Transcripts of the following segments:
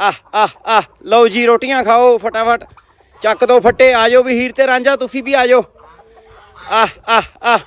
ਆਹ ਆਹ ਆਹ, ਲਓ ਜੀ, ਰੋਟੀਆਂ ਖਾਓ ਫਟਾਫਟ। ਚੱਕ ਦੋ ਫੱਟੇ ਆਜੋ ਵੀ ਹੀਰ ਤੇ ਰਾਂਝਾ, ਤੁਸੀਂ ਵੀ ਆ ਜਾਓ। ਆਹ ਆਹ ਆਹ।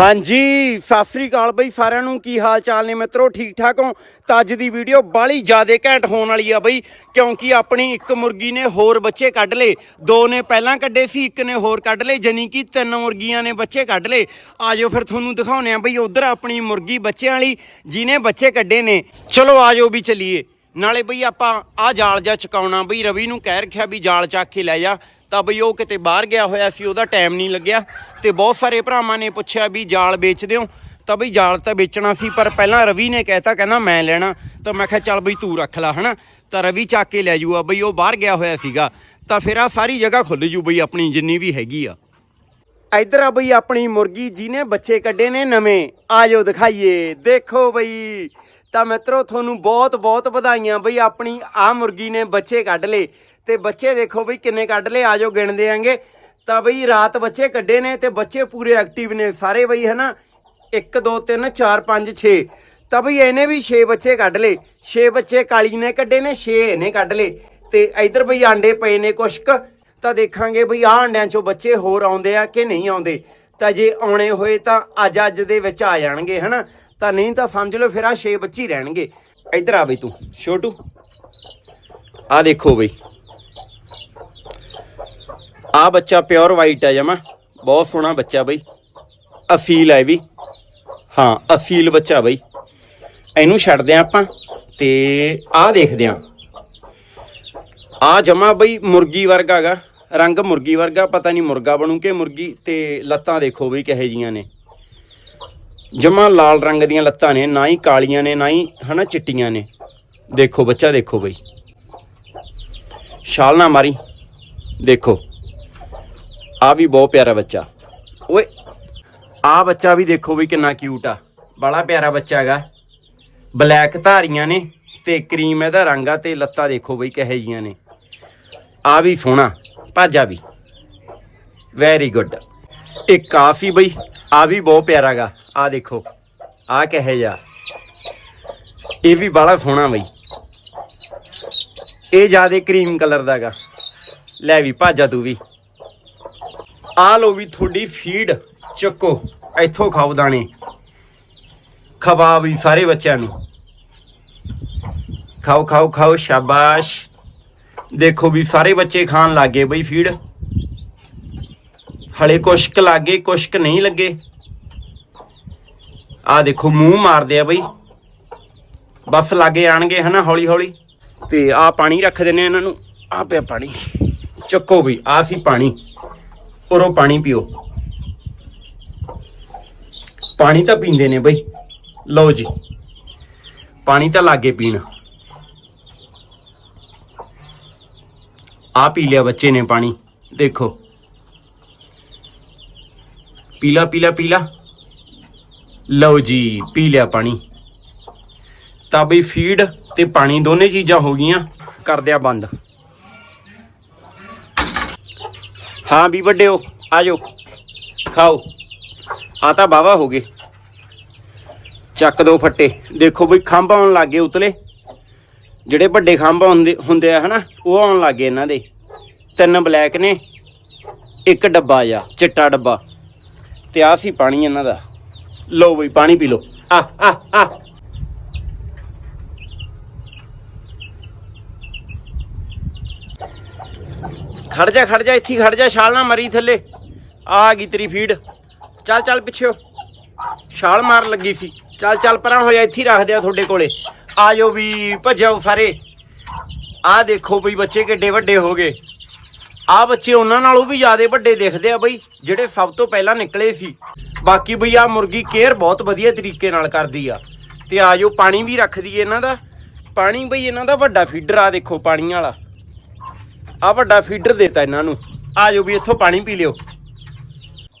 ਹਾਂਜੀ, ਸਤਿ ਸ੍ਰੀ ਅਕਾਲ ਬਈ ਸਾਰਿਆਂ ਨੂੰ, ਕੀ ਹਾਲ ਚਾਲ ਨੇ ਮਿੱਤਰੋ? ਠੀਕ ਠਾਕ ਹੋ? ਤਾਂ ਅੱਜ ਦੀ ਵੀਡੀਓ ਬਾਲੀ ਜ਼ਿਆਦੇ ਘੈਂਟ ਹੋਣ ਵਾਲੀ ਆ ਬਈ, ਕਿਉਂਕਿ ਆਪਣੀ ਇੱਕ ਮੁਰਗੀ ਨੇ ਹੋਰ ਬੱਚੇ ਕੱਢ ਲਏ। ਦੋ ਨੇ ਪਹਿਲਾਂ ਕੱਢੇ ਸੀ, ਇੱਕ ਨੇ ਹੋਰ ਕੱਢ ਲਏ ਜਾਨੀ ਕਿ ਤਿੰਨ ਮੁਰਗੀਆਂ ਨੇ ਬੱਚੇ ਕੱਢ ਲਏ। ਆਜੋ ਫਿਰ ਤੁਹਾਨੂੰ ਦਿਖਾਉਨੇ ਆ ਬਈ, ਉਧਰ ਆਪਣੀ ਮੁਰਗੀ ਬੱਚਿਆਂ ਵਾਲੀ, ਜਿਹਨੇ ਬੱਚੇ ਕੱਢੇ ਨੇ। ਚਲੋ ਆਜੋ ਵੀ ਚਲੀਏ। ਨਾਲੇ ਬਈ ਆਪਾਂ ਆ ਜਾਲ ਜਾ ਚਕਾਉਣਾ, ਬਈ ਰਵੀ ਨੂੰ ਕਹਿ ਰੱਖਿਆ ਵੀ ਜਾਲ ਚੱਕ ਕੇ ਲੈ ਜਾ। ਤਾਂ ਬਈ ਉਹ ਕਿਤੇ ਬਾਹਰ ਗਿਆ ਹੋਇਆ ਸੀ, ਉਹਦਾ ਟਾਈਮ ਨਹੀਂ ਲੱਗਿਆ। ਤੇ ਬਹੁਤ ਸਾਰੇ ਭਰਾਵਾਂ ਨੇ ਪੁੱਛਿਆ ਵੀ ਜਾਲ ਵੇਚ ਦਿਓ। ਤਾਂ ਬਈ ਜਾਲ ਤਾਂ ਵੇਚਣਾ ਸੀ, ਪਰ ਪਹਿਲਾਂ ਰਵੀ ਨੇ ਕਹਿਤਾ, ਕਹਿੰਦਾ ਮੈਂ ਲੈਣਾ। ਤਾਂ ਮੈਂ ਕਿਹਾ ਚੱਲ ਬਈ ਤੂੰ ਰੱਖ ਲੈ, ਹਨਾ? ਤਾਂ ਰਵੀ ਚੱਕ ਕੇ ਲੈ ਜੂਆ ਬਈ ਉਹ ਬਾਹਰ ਗਿਆ ਹੋਇਆ ਸੀਗਾ। ਤਾਂ ਫਿਰ ਆ ਸਾਰੀ ਜਗ੍ਹਾ ਖੁੱਲ ਜੂ ਬਈ ਆਪਣੀ, ਜਿੰਨੀ ਵੀ ਹੈਗੀ ਆ। ਇਧਰ ਆ ਬਈ ਆਪਣੀ ਮੁਰਗੀ, ਜਿਹਨੇ ਬੱਚੇ ਕੱਢੇ ਨੇ ਨਵੇਂ। ਆਜੋ ਦਿਖਾਈਏ। ਦੇਖੋ ਬਈ। ਤਾਂ ਮਿੱਤਰੋ, ਤੁਹਾਨੂੰ ਬਹੁਤ ਬਹੁਤ ਵਧਾਈਆਂ ਬਈ ਆਪਣੀ ਆ ਮੁਰਗੀ ਨੇ ਬੱਚੇ ਕੱਢ ਲਏ। ਤੇ ਬੱਚੇ ਦੇਖੋ ਬਈ ਕਿੰਨੇ ਕੱਢ ਲਏ ਆਜੋ ਗਿਣਦੇ ਆਂਗੇ। ਤਾਂ ਬਈ ਰਾਤ ਬੱਚੇ ਕੱਢੇ ਨੇ ਤੇ ਬੱਚੇ ਪੂਰੇ ਐਕਟਿਵ ਨੇ ਸਾਰੇ ਬਈ, ਹਨਾ? 1 2 3 4 5 6 ਤਾਂ ਬਈ ਇਹਨੇ ਵੀ 6 ਬੱਚੇ ਕੱਢ ਲਏ। 6 ਬੱਚੇ ਕਾਲੀ ਨੇ ਕੱਢੇ ਨੇ 6 ਇਹਨੇ ਕੱਢ ਲਏ। ਤੇ ਇਧਰ ਬਈ ਆਂਡੇ ਪਏ ਨੇ ਕੁਛ ਕੁ ਤਾਂ ਦੇਖਾਂਗੇ ਬਈ ਆਹ ਆਂਡਿਆਂ ਚੋਂ ਬੱਚੇ ਹੋਰ ਆਉਂਦੇ ਆ ਕਿ ਨਹੀਂ ਆਉਂਦੇ। ਤਾਂ ਜੇ ਆਉਣੇ ਹੋਏ ਤਾਂ ਅੱਜ ਅੱਜ ਦੇ ਵਿੱਚ ਆ ਜਾਣਗੇ, ਹਨਾ? ਤਾਂ ਨਹੀਂ ਤਾਂ ਸਮਝ ਲਓ ਫਿਰ ਆ 6 ਬੱਚੇ ਹੀ ਰਹਿਣਗੇ। ਇੱਧਰ ਆ ਬਈ ਤੂੰ, ਛੋਟੂ। ਆ ਦੇਖੋ ਬਈ। ਆ ਬੱਚਾ ਪਿਓਰ ਵਾਈਟ ਆ ਜਮਾ। ਬਹੁਤ ਸੋਹਣਾ ਬੱਚਾ ਬਈ। ਅਫੀਲ ਹੈ ਵੀ। ਹਾਂ, ਅਫੀਲ ਬੱਚਾ ਬਈ। ਇਹਨੂੰ ਛੱਡਦੇ ਆ ਆਪਾਂ ਤੇ ਆ ਦੇਖਦੇ ਆ। ਆ ਜਮਾ ਬਈ ਮੁਰਗੀ ਵਰਗਾ ਹੈਗਾ ਰੰਗ ਮੁਰਗੀ ਵਰਗਾ, ਪਤਾ ਨਹੀਂ ਮੁਰਗਾ ਬਣੂ ਕਿ ਮੁਰਗੀ ਤੇ ਲੱਤਾਂ ਦੇਖੋ ਬਈ ਕਿਹੇ ਜੀਆਂ ਨੇ। ਜਮਾ ਲਾਲ ਰੰਗ ਦੀਆਂ ਲੱਤਾਂ ਨੇ, ਨਾ ਹੀ ਕਾਲੀਆਂ ਨੇ, ਨਾ ਹੀ ਹਨਾ ਚਿੱਟੀਆਂ ਨੇ। ਦੇਖੋ ਬੱਚਾ, ਦੇਖੋ ਬਈ। ਛਾਲ ਨਾ ਮਾਰੀ। ਦੇਖੋ। ਆ ਵੀ ਬਹੁਤ ਪਿਆਰਾ ਬੱਚਾ। ਓਏ ਆ ਬੱਚਾ ਵੀ ਦੇਖੋ ਵੀ ਕਿੰਨਾ ਕਿਊਟ ਆ। ਬੜਾ ਪਿਆਰਾ ਬੱਚਾ ਹੈਗਾ। ਬਲੈਕ ਧਾਰੀਆਂ ਨੇ ਤੇ ਕਰੀਮ ਇਹਦਾ ਰੰਗ ਆ ਤੇ ਲੱਤਾਂ ਦੇਖੋ ਬਈ ਕਿਹੇ ਜੀਆਂ ਨੇ। ਆ ਵੀ ਸੋਹਣਾ, ਭਾਜਾ ਵੀ। ਵੈਰੀ ਗੁੱਡ ਇੱਕ ਕਾਫੀ ਬਈ ਆ ਵੀ ਬਹੁਤ ਪਿਆਰਾ ਗਾ ਆ ਦੇਖੋ, ਆ ਕਹੇ ਜਾ ਇਹ ਵੀ ਬੜਾ ਸੋਹਣਾ ਬਈ। ਇਹ ਜਿਆਦੇ ਕਰੀਮ ਕਲਰ ਦਾ ਗਾ ਲੈ ਵੀ ਭਾਜਾ ਤੂੰ ਵੀ। ਆ ਲੋ ਵੀ ਤੁਹਾਡੀ ਫੀਡ ਚੱਕੋ, ਇੱਥੋਂ ਖਾਓ ਦਾਣੇ। ਖਵਾ ਵੀ ਸਾਰੇ ਬੱਚਿਆਂ ਨੂੰ। ਖਾਓ ਖਾਓ ਖਾਓ, ਸ਼ਾਬਾਸ਼। ਦੇਖੋ ਵੀ ਸਾਰੇ ਬੱਚੇ ਖਾਣ ਲੱਗੇ ਬਈ ਫੀਡ। ਹਲੇ ਕੁਸ਼ਕ ਲੱਗੇ, ਕੁਸ਼ਕ ਨਹੀਂ ਲੱਗੇ। ਆ ਦੇਖੋ ਮੂੰਹ ਮਾਰਦੇ ਆ ਬਈ। ਬਸ ਲਾਗੇ ਆਣਗੇ, ਹਨਾ ਹੌਲੀ ਹੌਲੀ ਤੇ ਆ ਪਾਣੀ ਰੱਖ ਦਿੰਨੇ ਇਹਨਾਂ ਨੂੰ। ਆ ਪਿਆ ਪਾਣੀ। ਚੱਕੋ ਬਈ, ਆ ਸੀ ਪਾਣੀ। ਉਰੋਂ ਪਾਣੀ ਪੀਓ। ਪਾਣੀ ਤਾਂ ਪੀਂਦੇ ਨੇ ਬਈ। ਲਓ ਜੀ। ਪਾਣੀ ਤਾਂ ਲਾਗੇ ਪੀਣ। ਆ ਪੀ ਲਿਆ ਬੱਚੇ ਨੇ ਪਾਣੀ। ਦੇਖੋ। ਪੀਲਾ ਪੀਲਾ ਪੀਲਾ। ਲਓ ਜੀ, ਪੀ ਲਿਆ ਪਾਣੀ। ਤਾਂ ਬਈ ਫੀਡ ਤੇ ਪਾਣੀ ਦੋਨੇ ਚੀਜ਼ਾਂ ਹੋ ਗਈਆਂ, ਕਰ ਦਿਆ ਬੰਦ। ਹਾਂ ਵੀ ਵੱਡਿਓ ਆਜੋ ਖਾਓ। ਆ ਤਾਂ ਬਾਵਾ ਹੋ ਗਏ। ਚੱਕ ਦੋ ਫੱਟੇ। ਦੇਖੋ ਬਈ ਖੰਭ ਆਉਣ ਲੱਗੇ ਉਤਲੇ। ਜਿਹੜੇ ਵੱਡੇ ਖੰਭ ਹੁੰਦੇ ਹੁੰਦੇ ਆ ਹਨਾ, ਉਹ ਆਉਣ ਲੱਗੇ ਇਹਨਾਂ ਦੇ। ਤਿੰਨ ਬਲੈਕ ਨੇ, ਇੱਕ ਡੱਬਾ ਆ ਚਿੱਟਾ ਡੱਬਾ। ਤੇ ਆ ਸੀ ਪਾਣੀ ਇਹਨਾਂ ਦਾ। ਲਓ ਬਈ, ਪਾਣੀ ਪੀ ਲਓ। ਆ ਆ ਆ। ਖੜ ਜਾ ਖੜ ਜਾ, ਇੱਥੇ ਖੜ ਜਾ, ਛਾਲ ਨਾ ਮਰੀ ਥੱਲੇ। ਆ ਗਈ ਤੇਰੀ ਫੀਡ ਚੱਲ ਚੱਲ ਪਿੱਛੇ ਛਾਲ ਮਾਰ ਲੱਗੀ ਸੀ। ਚੱਲ ਚੱਲ ਪਰਾਂ ਹੋ ਜਾ, ਇੱਥੇ ਹੀ ਰੱਖਦੇ ਆ ਤੁਹਾਡੇ ਕੋਲੇ। ਆ ਜਾਓ ਵੀ ਭੱਜੋ ਸਾਰੇ। ਆ ਦੇਖੋ ਬਈ, ਬੱਚੇ ਕਿੱਡੇ ਵੱਡੇ ਹੋ ਗਏ। ਆ ਬੱਚੇ ਉਹਨਾਂ ਨਾਲੋਂ ਵੀ ਜ਼ਿਆਦਾ ਵੱਡੇ ਦਿਖਦੇ ਆ ਬਈ, ਜਿਹੜੇ ਸਭ ਤੋਂ ਪਹਿਲਾਂ ਨਿਕਲੇ ਸੀ। ਬਾਕੀ ਬਈ ਆ ਮੁਰਗੀ ਕੇਅਰ ਬਹੁਤ ਵਧੀਆ ਤਰੀਕੇ ਨਾਲ ਕਰਦੀ ਆ। ਤੇ ਆ ਜਾਓ ਪਾਣੀ ਵੀ ਰੱਖਦੀ ਏ ਇਹਨਾਂ ਦਾ। ਪਾਣੀ ਬਈ ਇਹਨਾਂ ਦਾ ਵੱਡਾ ਫੀਡਰ ਆ, ਦੇਖੋ ਪਾਣੀ ਵਾਲਾ। ਆ ਵੱਡਾ ਫੀਡਰ ਦਿੱਤਾ ਇਹਨਾਂ ਨੂੰ। ਆ ਜਾਓ ਵੀ ਇੱਥੋਂ ਪਾਣੀ ਪੀ ਲਿਓ।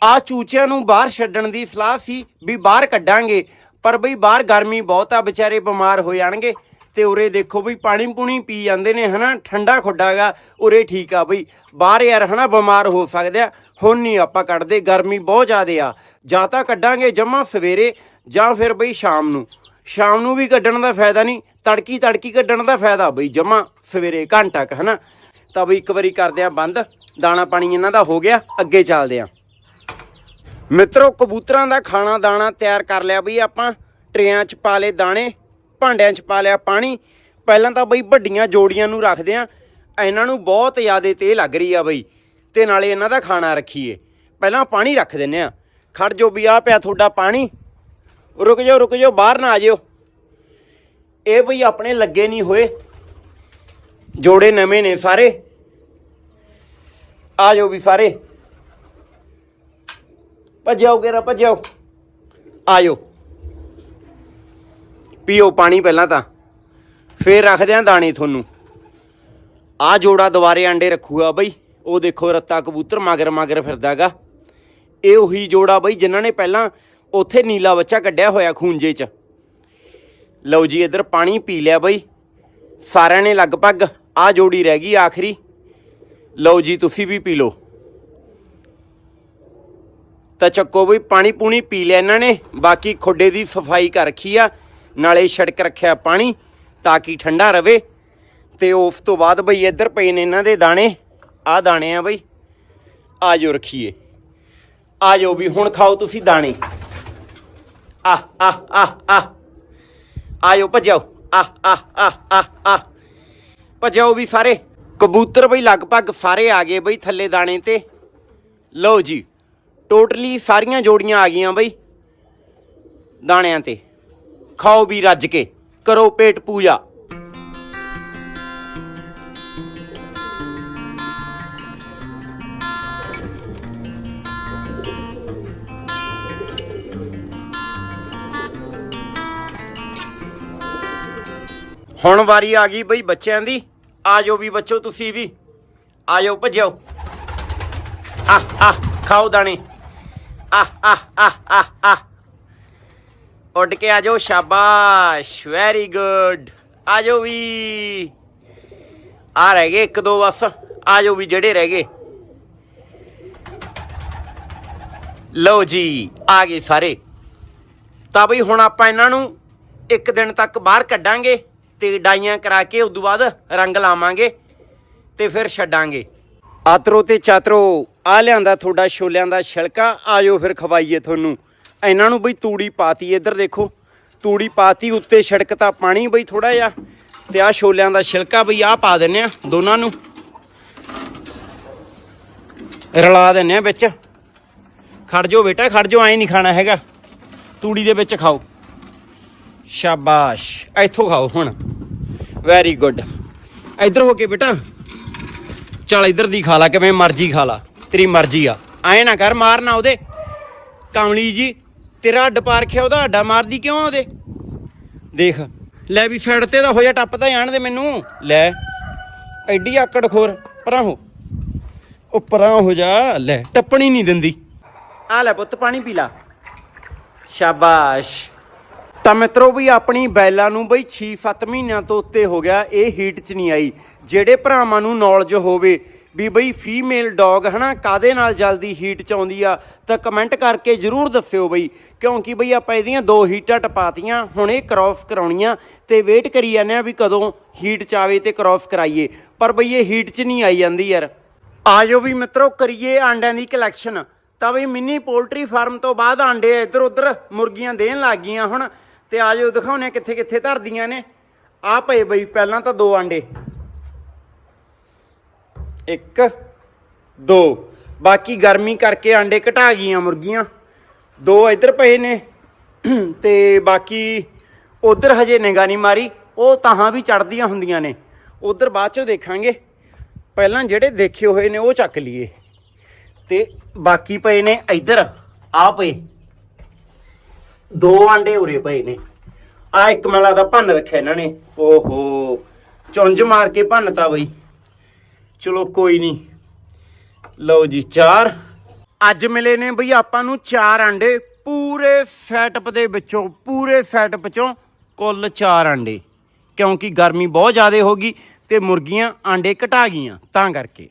ਆ ਚੂਚਿਆਂ ਨੂੰ ਬਾਹਰ ਛੱਡਣ ਦੀ ਸਲਾਹ ਸੀ ਵੀ ਬਾਹਰ ਕੱਢਾਂਗੇ। ਪਰ ਬਈ ਬਾਹਰ ਗਰਮੀ ਬਹੁਤ ਆ, ਵਿਚਾਰੇ ਬਿਮਾਰ ਹੋ ਜਾਣਗੇ। ਤੇ ਉਰੇ ਦੇਖੋ ਬਈ ਪਾਣੀ ਪੂਣੀ ਪੀ ਜਾਂਦੇ ਨੇ, ਹਨਾ? ਠੰਡਾ ਖੁੱਡਾਗਾ ਉਰੇ ਠੀਕ ਆ ਬਈ। ਬਾਹਰ ਯਾਰ, ਹਨਾ? ਬਿਮਾਰ ਹੋ ਸਕਦੇ ਆ। ਹੁਣ ਨਹੀਂ ਆਪਾਂ ਕੱਢਦੇ, ਗਰਮੀ ਬਹੁਤ ਜ਼ਿਆਦੇ ਆ। ਜਾਂ ਤਾਂ ਕੱਢਾਂਗੇ ਜਮਾ ਸਵੇਰੇ ਜਾਂ ਫਿਰ ਬਈ ਸ਼ਾਮ ਨੂੰ। ਸ਼ਾਮ ਨੂੰ ਵੀ ਕੱਢਣ ਦਾ ਫਾਇਦਾ ਨਹੀਂ, ਤੜਕੀ ਤੜਕੀ ਕੱਢਣ ਦਾ ਫਾਇਦਾ ਬਈ ਜਮਾ ਸਵੇਰੇ ਘੰਟਾ ਕ, ਹਨਾ? ਤਾਂ ਬਈ ਇੱਕ ਵਾਰੀ ਕਰਦੇ ਆ ਬੰਦ, ਦਾਣਾ ਪਾਣੀ ਇਹਨਾਂ ਦਾ ਹੋ ਗਿਆ, ਅੱਗੇ ਚੱਲਦੇ ਆ ਮਿੱਤਰੋ, ਕਬੂਤਰਾਂ ਦਾ ਖਾਣਾ ਦਾਣਾ ਤਿਆਰ ਕਰ ਲਿਆ ਬਈ ਆਪਾਂ, ਟਰੇਆਂ 'ਚ ਪਾ ਲਏ ਦਾਣੇ, ਭਾਂਡਿਆਂ 'ਚ ਪਾ ਲਿਆ ਪਾਣੀ, ਪਹਿਲਾਂ ਤਾਂ ਬਈ ਵੱਡੀਆਂ ਜੋੜੀਆਂ ਨੂੰ ਰੱਖਦੇ ਆ ਇਹਨਾਂ ਨੂੰ ਬਹੁਤ ਜ਼ਿਆਦਾ ਤੇ ਲੱਗ ਰਹੀ ਆ ਬਈ, ਤੇ ਨਾਲੇ ਇਹਨਾਂ ਦਾ ਖਾਣਾ ਰੱਖੀਏ। ਪਹਿਲਾਂ ਪਾਣੀ ਰੱਖ ਦਿੰਨੇ ਆ ਖੜ ਜੋ ਵੀ ਆ ਪਿਆ ਤੁਹਾਡਾ ਪਾਣੀ। ਰੁਕ ਜਾਓ ਰੁਕ ਜਾਓ, ਬਾਹਰ ਨਾ ਆ ਜਿਓ। ਇਹ ਬਈ ਆਪਣੇ ਲੱਗੇ ਨਹੀਂ ਹੋਏ। ਜੋੜੇ ਨਵੇਂ ਨੇ ਸਾਰੇ। ਆ ਜਾਓ ਵੀ ਸਾਰੇ। ਭੱਜਿਓ ਕਿਰਾ ਭੱਜਿਓ ਆਇਓ ਪੀਓ ਪਾਣੀ ਪਹਿਲਾਂ ਤਾਂ। ਫੇਰ ਰੱਖਦੇ ਆਂ ਦਾਣੇ ਤੁਹਾਨੂੰ। ਆ ਜੋੜਾ ਦੁਬਾਰੇ ਆਂਡੇ ਰੱਖੂਗਾ ਬਈ। ਉਹ ਦੇਖੋ ਰੱਤਾ ਕਬੂਤਰ ਮਗਰ ਮਗਰ ਫਿਰਦਾਗਾ। ਇਹ ਉਹੀ ਜੋੜਾ ਬਈ ਜਿਨ੍ਹਾਂ ਨੇ ਪਹਿਲਾਂ ਉੱਥੇ ਨੀਲਾ ਬੱਚਾ ਕੱਢਿਆ ਹੋਇਆ ਖੂੰਜੇ 'ਚ। ਲਓ ਜੀ ਇੱਧਰ ਪਾਣੀ ਪੀ ਲਿਆ ਬਈ। ਸਾਰਿਆਂ ਨੇ ਲਗਭਗ ਆ ਜੋੜੀ ਰਹਿ ਗਈ ਆਖਰੀ। ਲਓ ਜੀ ਤੁਸੀਂ ਵੀ ਪੀ ਲਓ। ਤਾਂ ਚੱਕੋ ਬਈ ਪਾਣੀ ਪੂਣੀ ਪੀ ਲਿਆ ਇਹਨਾਂ ਨੇ। ਬਾਕੀ ਖੋਡੇ ਦੀ ਸਫ਼ਾਈ ਕਰ ਰੱਖੀ ਆ। ਨਾਲੇ ਛੜਕ ਰੱਖਿਆ ਪਾਣੀ ਤਾਂ ਕਿ ਠੰਡਾ ਰਵੇ। ਤੇ ਉਸ ਤੋਂ ਬਾਅਦ ਬਈ ਇੱਧਰ ਪਏ ਨੇ ਇਹਨਾਂ ਦੇ ਦਾਣੇ। ਆ ਦਾਣੇ ਆ ਬਈ। ਆਜੋ ਰੱਖੀਏ। ਆ ਆਜੋ ਵੀ ਹੁਣ ਖਾਓ ਤੁਸੀਂ ਦਾਣੇ। ਆ ਆ ਆ ਆ। ਆਜੋ ਭਜਾਓ ਆ ਆ ਆ ਆ ਆ। ਭਜਾਓ ਵੀ ਸਾਰੇ। ਕਬੂਤਰ ਬਈ ਲਗਭਗ ਸਾਰੇ ਆ ਗਏ ਬਈ ਥੱਲੇ ਦਾਣੇ ਤੇ। ਲਓ ਜੀ, ਟੋਟਲੀ ਸਾਰੀਆਂ ਜੋੜੀਆਂ ਆ ਗਈਆਂ ਬਈ ਦਾਣਿਆਂ ਤੇ। ਖਾਓ ਵੀ ਰੱਜ ਕੇ, ਕਰੋ ਪੇਟ ਪੂਜਾ। ਹੁਣ ਵਾਰੀ ਆ ਗਈ ਬਈ ਬੱਚਿਆਂ ਦੀ। ਆ ਜਾਓ ਵੀ ਬੱਚੋ ਤੁਸੀਂ ਵੀ। ਆ ਜਾਓ ਭੱਜੋ ਆ ਆ ਖਾਓ ਦਾਣੇ। ਆ ਆ ਆ ਆ ਆ ਉੱਡ ਕੇ ਆ ਜਾਓ, ਸ਼ਾਬਾਸ਼ ਵੈਰੀ ਗੁੱਡ ਆ ਜਾਓ ਵੀ। ਆ ਰਹਿ ਗਏ ਇੱਕ ਦੋ ਬਸ। ਆ ਜਾਓ ਵੀ ਜਿਹੜੇ ਰਹਿ ਗਏ। ਲਓ ਜੀ, ਆ ਗਏ ਸਾਰੇ। ਤਾਂ ਬਈ ਹੁਣ ਆਪਾਂ ਇਹਨਾਂ ਨੂੰ ਇੱਕ ਦਿਨ ਤੱਕ ਬਾਹਰ ਕੱਢਾਂਗੇ। ਤੇ ਡਾਈਆਂ ਕਰਾ ਕੇ ਉਸ ਤੋਂ ਬਾਅਦ ਰੰਗ ਲਾਵਾਂਗੇ ਤੇ ਫਿਰ ਛੱਡਾਂਗੇ। ਆਤਰੋ ਤੇ ਚਾਤਰੋ, ਆ ਲਿਆਂਦਾ ਤੁਹਾਡਾ, ਛੋਲਿਆਂ ਦਾ ਛਿਲਕਾ, ਆਜੋ ਫਿਰ ਖਵਾਈਏ ਤੁਹਾਨੂੰ। ਇਹਨਾਂ ਨੂੰ ਬਈ ਤੂੜੀ ਪਾਤੀ ਇੱਧਰ ਦੇਖੋ। ਤੂੜੀ ਪਾਤੀ, ਉੱਤੇ ਛਿੜਕਤਾ ਪਾਣੀ ਬਈ ਥੋੜਾ ਜਿਹਾ। ਤੇ ਆ ਛੋਲਿਆਂ ਦਾ ਛਿਲਕਾ ਬਈ ਆ ਪਾ ਦਿੰਨੇ ਆ ਦੋਨਾਂ ਨੂੰ। ਰਲਾ ਦਿੰਨੇ ਆ ਵਿੱਚ। ਖੜ ਜਾਓ ਬੇਟਾ, ਖੜ ਜਾਓ, ਐ ਨਹੀਂ ਖਾਣਾ ਹੈਗਾ। ਤੂੜੀ ਦੇ ਵਿੱਚ ਖਾਓ। ਸ਼ਾਬਾਸ਼। ਇੱਥੋਂ ਖਾਓ ਹੁਣ। ਵੈਰੀ ਗੁੱਡ ਇੱਧਰ ਹੋ ਕੇ ਬੇਟਾ। ਚੱਲ ਇੱਧਰ ਦੀ ਖਾ ਲਾ, ਕਿਵੇਂ ਮਰਜ਼ੀ ਖਾ ਲਾ। ਤੇਰੀ ਮਰਜ਼ੀ ਆ। ਐ ਨਾ ਕਰ ਮਾਰਨਾ ਉਹਦੇ। ਕਾਮਲੀ ਜੀ, ਤੇਰਾ ਅੱਡ ਪਾਰਖਿਆ ਉਹਦਾ ਅੱਡਾ ਮਾਰਦੀ ਕਿਉਂ ਆ ਉਹਦੇ? ਦੇਖ, ਲੈ ਵੀ ਸਾਈਡ ਤੇ ਦਾ ਹੋ ਜਾ ਟੱਪ ਤਾਂ ਜਾਣ ਦੇ ਮੈਨੂੰ। ਲੈ, ਐਡੀ ਆਕੜ ਖੋਰ, ਪਰਾਂ ਹੋ। ਉਹ ਪਰਾਂ ਹੋ ਜਾ, ਲੈ, ਟੱਪਣੀ ਨਹੀਂ ਦਿੰਦੀ। ਆ ਲੈ ਪੁੱਤ, ਪਾਣੀ ਪੀ ਲਾ। ਸ਼ਾਬਾਸ਼। ਤਾਂ ਮਿੱਤਰੋ ਵੀ ਆਪਣੀ ਬੈਲਾਂ ਨੂੰ ਬਈ 6-7 ਮਹੀਨਿਆਂ ਤੋਂ ਉੱਤੇ ਹੋ ਗਿਆ, ਇਹ ਹੀਟ 'ਚ ਨਹੀਂ ਆਈ। ਜਿਹੜੇ ਭਰਾਵਾਂ ਨੂੰ ਨੌਲੇਜ ਹੋਵੇ ਵੀ ਬਈ ਫੀਮੇਲ ਡੌਗ ਹਨਾ ਕਾਦੇ ਨਾਲ ਜਲਦੀ ਹੀਟ 'ਚ ਆਉਂਦੀ ਆ, ਤਾਂ ਕਮੈਂਟ ਕਰਕੇ ਜਰੂਰ ਦੱਸਿਓ ਬਈ। ਕਿਉਂਕਿ ਬਈ ਆਪਾਂ ਇਹਦੀਆਂ ਦੋ ਹੀਟਾਂ ਟਪਾਤੀਆਂ, ਹੁਣ ਇਹ ਕ੍ਰਾਸ ਕਰਾਉਣੀਆਂ ਤੇ ਵੇਟ ਕਰੀ ਜਾਂਦੇ ਆ ਵੀ ਕਦੋਂ ਹੀਟ 'ਚ ਆਵੇ ਤੇ ਕ੍ਰਾਸ ਕਰਾਈਏ। ਪਰ ਬਈ ਇਹ ਹੀਟ 'ਚ ਨਹੀਂ ਆਈ ਜਾਂਦੀ ਯਾਰ। ਆਜੋ ਵੀ ਮਿੱਤਰੋ, ਕਰੀਏ ਆਂਡਿਆਂ ਦੀ ਕਲੈਕਸ਼ਨ ਤਾਂ ਬਈ ਮਿੰਨੀ ਪੋਲਟਰੀ ਫਾਰਮ ਤੋਂ ਬਾਅਦ ਆਂਡੇ ਇੱਧਰ ਉੱਧਰ ਮੁਰਗੀਆਂ ਦੇਣ ਲੱਗ ਗਈਆਂ ਹੁਣ। ਤੇ ਆਜੋ ਦਿਖਾਉਣੇ ਕਿੱਥੇ ਕਿੱਥੇ ਧਰਦੀਆਂ ਨੇ। ਆ ਪਏ ਬਈ, ਪਹਿਲਾਂ ਤਾਂ ਦੋ ਆਂਡੇ। ਇੱਕ, ਦੋ। ਬਾਕੀ ਗਰਮੀ ਕਰਕੇ ਆਂਡੇ ਘਟਾ ਗਈਆਂ ਮੁਰਗੀਆਂ। ਦੋ ਇੱਧਰ ਪਏ ਨੇ। ਤੇ ਬਾਕੀ ਉਧਰ ਹਜੇ ਨਿਗਾ ਨਹੀਂ ਮਾਰੀ। ਉਹ ਤਾਹਾਂ ਵੀ ਚੜਦੀਆਂ ਹੁੰਦੀਆਂ ਨੇ। ਉਧਰ ਬਾਅਦ ਚੋਂ ਦੇਖਾਂਗੇ। ਪਹਿਲਾਂ ਜਿਹੜੇ ਦੇਖੇ ਹੋਏ ਨੇ, ਉਹ ਚੱਕ ਲਈਏ। ਤੇ ਬਾਕੀ ਪਏ ਨੇ ਇੱਧਰ। ਆ ਪਏ ਦੋ ਆਂਡੇ ਉਰੇ ਪਏ ਨੇ। ਆ ਇੱਕ ਮਲਾ ਦਾ ਭੰਨ ਰੱਖਿਆ ਇਹਨਾਂ ਨੇ। ਓਹੋ, ਚੁੰਝ ਮਾਰ ਕੇ ਭੰਨਤਾ ਬਈ। ਚਲੋ ਕੋਈ ਨਹੀਂ ਲਓ ਜੀ, ਚਾਰ। ਅੱਜ ਮਿਲੇ ਨੇ ਬਈ ਆਪਾਂ ਨੂੰ ਚਾਰ ਆਂਡੇ। ਪੂਰੇ ਸੈਟਅਪ ਦੇ ਵਿੱਚੋਂ, ਪੂਰੇ ਸੈਟਅਪ ਚੋਂ ਕੁੱਲ ਚਾਰ ਆਂਡੇ। ਕਿਉਂਕਿ ਗਰਮੀ ਬਹੁਤ ਜ਼ਿਆਦਾ ਹੋ ਗਈ ਤੇ ਮੁਰਗੀਆਂ ਆਂਡੇ ਘਟਾ ਗਈਆਂ, ਤਾਂ ਕਰਕੇ।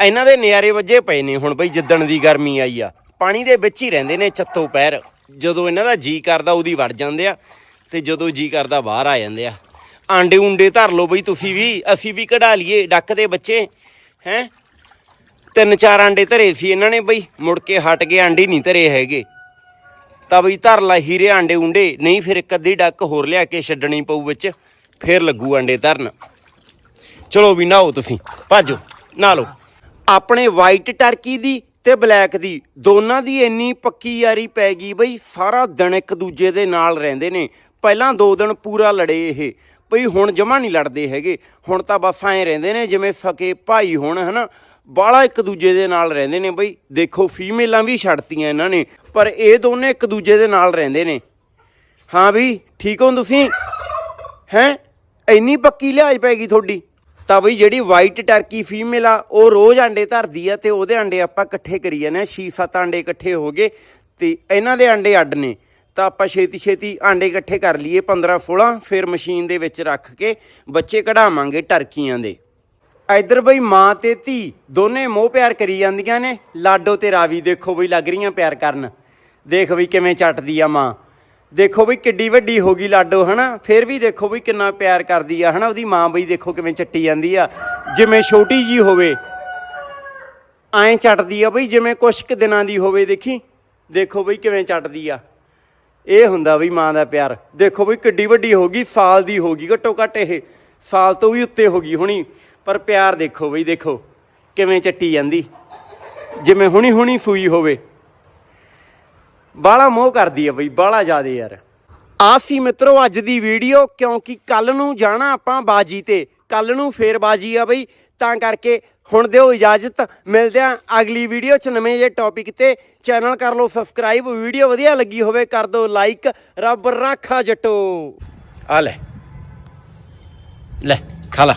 ਇਹਨਾਂ ਦੇ ਨਿਆਰੇ ਵੱਜੇ ਪਏ ਨੇ ਹੁਣ ਬਈ, ਜਿੱਦਣ ਦੀ ਗਰਮੀ ਆਈ ਆ। ਪਾਣੀ ਦੇ ਵਿੱਚ ਹੀ ਰਹਿੰਦੇ ਨੇ ਚੱਤੋ ਪੈਰ। ਜਦੋਂ ਇਹਨਾਂ ਦਾ ਜੀ ਕਰਦਾ ਉਹਦੀ ਵੜ ਜਾਂਦੇ ਆ ਤੇ ਜਦੋਂ ਜੀ ਕਰਦਾ ਬਾਹਰ ਆ ਜਾਂਦੇ ਆ। ਆਂਡੇ ਉਂਡੇ ਧਰ ਲਓ ਬਈ ਤੁਸੀਂ ਵੀ, ਅਸੀਂ ਵੀ ਕਢਾ ਲਈਏ ਡੱਕ ਦੇ ਬੱਚੇ, ਹੈ? ਤਿੰਨ ਚਾਰ ਆਂਡੇ ਧਰੇ ਸੀ ਇਹਨਾਂ ਨੇ ਬਈ, ਮੁੜ ਕੇ ਹਟ ਗਏ ਆਂਡੇ ਨਹੀਂ ਧਰੇ ਹੈਗੇ। ਤਾਂ ਬਈ ਧਰ ਲਾ ਹੀਰੇ ਆਂਡੇ ਉਂਡੇ ਨਹੀਂ ਫਿਰ ਇੱਕ ਅੱਧੀ ਡੱਕ ਹੋਰ ਲਿਆ ਕੇ ਛੱਡਣੀ ਪਊ ਵਿੱਚ, ਫਿਰ ਲੱਗੂ ਆਂਡੇ ਧਰਨ। ਚਲੋ ਵੀ ਨਹਾਓ ਤੁਸੀਂ, ਭਾਜੋ, ਨਹਾ ਲਓ। ਆਪਣੇ ਵਾਈਟ ਟਰਕੀ ਦੀ ਤੇ ਬਲੈਕ ਦੀ। ਦੋਨਾਂ ਦੀ ਇੰਨੀ ਪੱਕੀ ਯਾਰੀ ਪੈ ਗਈ ਬਈ, ਸਾਰਾ ਦਿਨ ਇੱਕ ਦੂਜੇ ਦੇ ਨਾਲ ਰਹਿੰਦੇ ਨੇ। ਪਹਿਲਾਂ ਦੋ ਦਿਨ ਪੂਰਾ ਲੜੇ ਇਹ। ਬਈ ਹੁਣ ਜਮਾ ਨਹੀਂ ਲੜਦੇ ਹੈਗੇ। ਹੁਣ ਤਾਂ ਬਸ ਐਂ ਰਹਿੰਦੇ ਨੇ ਜਿਵੇਂ ਸਕੇ ਭਾਈ ਹੁਣ, ਹਨਾ? ਬਾਲਾ ਇੱਕ ਦੂਜੇ ਦੇ ਨਾਲ ਰਹਿੰਦੇ ਨੇ ਬਈ। ਦੇਖੋ, ਫੀਮੇਲਾਂ ਵੀ ਛੱਡਤੀਆਂ ਇਹਨਾਂ ਨੇ, ਪਰ ਇਹ ਦੋਨੇ ਇੱਕ ਦੂਜੇ ਦੇ ਨਾਲ ਰਹਿੰਦੇ ਨੇ। ਹਾਂ ਵੀ ਠੀਕ ਹੋ ਤੁਸੀਂ? ਹੈਂ? ਇੰਨੀ ਪੱਕੀ ਲਿਹਾਜ਼ ਪੈ ਗਈ ਤੁਹਾਡੀ? ਤਾਂ ਬਈ ਜਿਹੜੀ ਵਾਈਟ ਟਰਕੀ ਫੀਮੇਲ ਆ, ਉਹ ਰੋਜ਼ ਆਂਡੇ ਧਰਦੀ ਆ ਤੇ ਉਹਦੇ ਆਂਡੇ ਆਪਾਂ ਇਕੱਠੇ ਕਰੀ ਜਾਂਦੇ ਆ। 6-7 ਆਂਡੇ ਇਕੱਠੇ ਹੋ ਗਏ ਤੇ ਇਹਨਾਂ ਦੇ ਆਂਡੇ ਅੱਡ ਨੇ। ਤਾਂ ਆਪਾਂ ਛੇਤੀ ਛੇਤੀ ਆਂਡੇ ਇਕੱਠੇ ਕਰ ਲਈਏ 15-16 ਫਿਰ ਮਸ਼ੀਨ ਦੇ ਵਿੱਚ ਰੱਖ ਕੇ ਬੱਚੇ ਕਢਾਵਾਂਗੇ ਟਰਕੀਆਂ ਦੇ। ਇੱਧਰ ਬਈ ਮਾਂ ਤੇ ਧੀ ਦੋਨੇ ਮੋਹ ਪਿਆਰ ਕਰੀ ਜਾਂਦੀਆਂ ਨੇ। ਲਾਡੋ ਤੇ ਰਾਵੀ ਦੇਖੋ ਬਈ ਲੱਗ ਰਹੀਆਂ ਪਿਆਰ ਕਰਨ। ਦੇਖ ਬਈ ਕਿਵੇਂ ਚੱਟਦੀ ਆ ਮਾਂ। ਦੇਖੋ ਬਈ ਕਿੱਡੀ ਵੱਡੀ ਹੋ ਗਈ ਲਾਡੋ, ਹਨਾ? ਫਿਰ ਵੀ ਦੇਖੋ ਬਈ ਕਿੰਨਾ ਪਿਆਰ ਕਰਦੀ ਆ, ਹਨਾ? ਉਹਦੀ ਮਾਂ ਬਈ ਦੇਖੋ ਕਿਵੇਂ ਚੱਟੀ ਜਾਂਦੀ ਆ। ਜਿਵੇਂ ਛੋਟੀ ਜੀ ਹੋਵੇ, ਐਂ ਚੱਟਦੀ ਆ ਬਈ, ਜਿਵੇਂ ਕੁਛ ਕੁ ਦਿਨਾਂ ਦੀ ਹੋਵੇ, ਦੇਖੀ? ਦੇਖੋ ਬਈ ਕਿਵੇਂ ਚੱਟਦੀ ਆ। ਇਹ ਹੁੰਦਾ ਬਈ ਮਾਂ ਦਾ ਪਿਆਰ। ਦੇਖੋ ਬਈ ਕਿੱਡੀ ਵੱਡੀ ਹੋ ਗਈ, ਸਾਲ ਦੀ ਹੋ ਗਈ, ਘੱਟੋ ਘੱਟ ਇਹ ਸਾਲ ਤੋਂ ਵੀ ਉੱਤੇ ਹੋ ਗਈ ਹੁਣੀ। ਪਰ ਪਿਆਰ ਦੇਖੋ ਬਈ, ਦੇਖੋ ਕਿਵੇਂ ਚੱਟੀ ਜਾਂਦੀ। ਜਿਵੇਂ ਹੁਣੀ ਹੁਣੀ ਸੂਈ ਹੋਵੇ। ਬਾਲਾ ਮੋਹ ਕਰਦੀ ਆ ਬਈ, ਬਾਲਾ ਜ਼ਿਆਦੇ ਯਾਰ। ਆ ਸੀ ਮਿੱਤਰੋ ਅੱਜ ਦੀ ਵੀਡੀਓ, ਕਿਉਂਕਿ ਕੱਲ ਨੂੰ ਜਾਣਾ ਆਪਾਂ ਬਾਜੀ ਤੇ। ਕੱਲ ਨੂੰ ਫੇਰ ਬਾਜੀ ਆ ਬਈ, ਤਾਂ ਕਰਕੇ ਹੁਣ ਦਿਓ ਇਜਾਜ਼ਤ। ਮਿਲਦੇ ਆ ਅਗਲੀ ਵੀਡੀਓ ਚ ਨਵੇਂ ਜੇ ਟੌਪਿਕ ਤੇ। ਚੈਨਲ ਕਰ ਲਓ ਸਬਸਕ੍ਰਾਈਬ ਵੀਡੀਓ ਵਧੀਆ ਲੱਗੀ ਹੋਵੇ ਕਰ ਦਿਓ ਲਾਈਕ ਰੱਬ ਰਾਖਾ ਜੱਟੋ। ਆ ਲੈ। ਲੈ, ਖਾ ਲਾ।